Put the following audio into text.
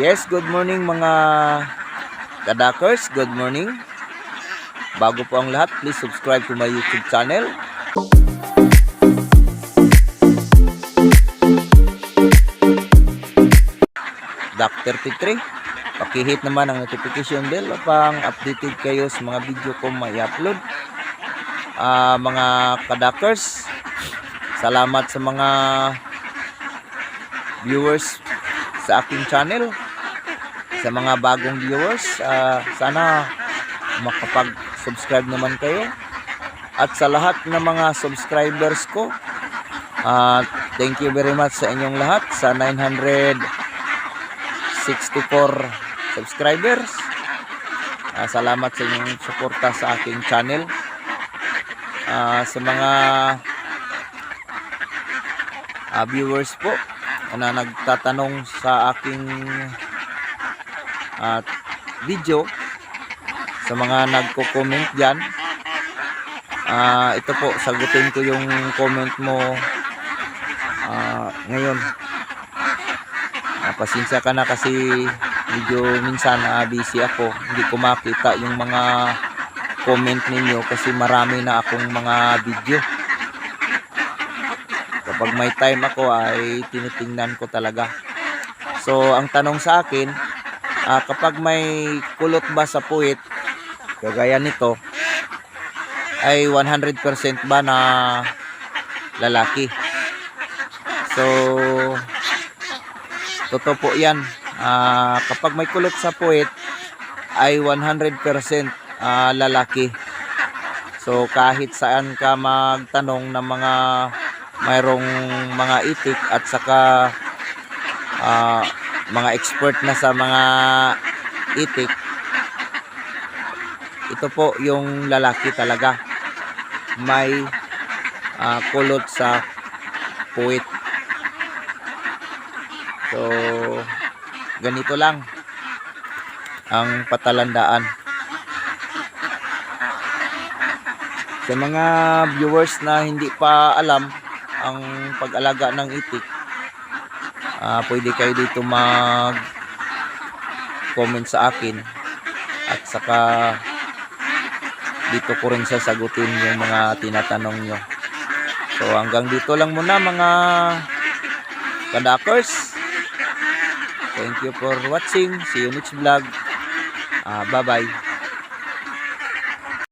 Yes, good morning mga kadakers. Good morning. Bago po ang lahat, please subscribe to my YouTube channel. Dr. P3. Pakihit naman ang notification bell upang updated kayo sa mga video ko may upload. Ah, mga kadakers, salamat sa mga viewers sa aking channel sa mga bagong viewers ah, sana makapag-subscribe naman kayo. At sa lahat ng mga subscribers ko ah, thank you very much sa inyong lahat sa 964 subscribers. Ah, salamat sa inyong suporta sa aking channel. Ah, sa mga ah, viewers po na nagtatanong sa aking at video sa mga nagko-comment diyan. Ah, ito po sagutin ko yung comment mo ah, ngayon. Ah, pasensya ka na kasi medyo minsan ah, busy ako. Hindi ko makita yung mga comment ninyo kasi marami na akong mga video kapag may time ako ay tinitingnan ko talaga. So, ang tanong sa akin, ah, kapag may kulot ba sa puwit, kagaya nito, ay 100% ba na lalaki? So, totoo po yan. Ah, kapag may kulot sa puwit, ay 100% ah, lalaki. So, kahit saan ka magtanong ng mga mayroong mga itik at saka ah, mga expert na sa mga itik. Ito po yung lalaki talaga. May ah, kulot sa puwit. So ganito lang ang patalandaan. Sa mga viewers na hindi pa alam ang pag-alaga ng itik. Ah pwede kayo dito mag comment sa akin. At saka dito ko rin sasagutin yung mga tinatanong nyo. So hanggang dito lang muna mga kadakers. Thank you for watching. See you next vlog. Ah, bye bye